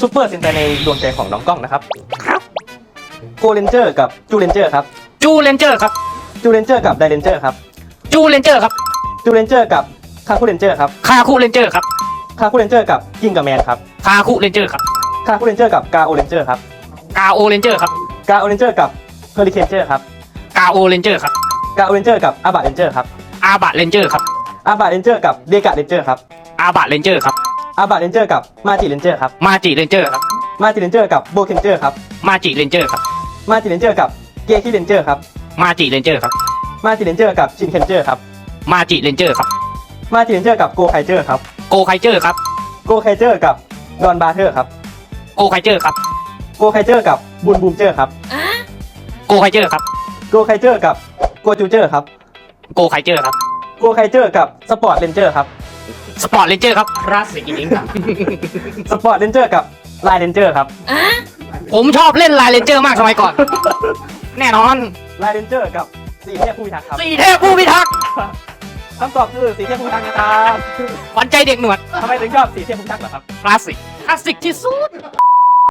ซูเปอร์เซนไตในดวงใจของน้องกล้องนะครับโกเลนเจอร์กับจูเลนเจอร์ครับ จูเลนเจอร์ครับ จูเลนเจอร์กับไดเลนเจอร์ครับ จูเลนเจอร์ครับ จูเลนเจอร์กับคาคูเลนเจอร์ครับ คาคูเลนเจอร์ครับ คาคูเลนเจอร์กับกิงกับแมนครับ คาคูเลนเจอร์ครับ คาคูเลนเจอร์กับกาโอเลนเจอร์ครับ กาโอเลนเจอร์ครับ กาโอเลนเจอร์กับเฮอริเคนเจอร์ครับ กาโอเลนเจอร์ครับ กาโอเลนเจอร์กับอาบาเลนเจอร์ครับ อาบะเลนเจอร์ครับ อาบาเลนเจอร์กับเดกาเลนเจอร์ครับ อาบะเลนเจอร์ครับ อาบาเลนเจอร์กับมาจิเลนเจอร์ครับมาจิเลนเจอร์ครับมาจิเลนเจอร์กับโบเคนเจอร์ครับมาจิเลนเจอร์ครับมาจิเลนเจอร์กับเกคิเลนเจอร์ครับมาจิเลนเจอร์ครับมาจิเลนเจอร์กับชินเคนเจอร์ครับมาจิเลนเจอร์ครับมาจิเลนเจอร์กับโกไคเจอร์ครับโกไคเจอร์ครับโกไคเจอร์กับดอนบาเทอร์ครับโกไคเจอร์ครับโกไคเจอร์กับบุนบูมเจอร์ครับโกไคเจอร์ครับโกไคเจอร์กับโกจูเจอร์ครับโกไคเจอร์ครับโกไคเจอร์กับสปอร์ตเลนเจอร์ครับ สปอร์ตเลนเจอร์ครับคลาสสิกจริงสปอร์ตเลนเจอร์กับไลน์เลนเจอร์ครับผมชอบเล่นลายเลนเจอร์มากสมัยก่อน แน่นอนไลน์เลนเจอร์กับสีเทพผู้พิทักษ์ครับสี่เทพผู้พิทักษ์คำตอบคือสีเทพผู้พิทักษ์นะครับขวัญใจเด็กหนวดทำไมถึงชอบสีเทพผู้พิทักษ์เหรอครับคลาสสิกคลาสสิกที่สุด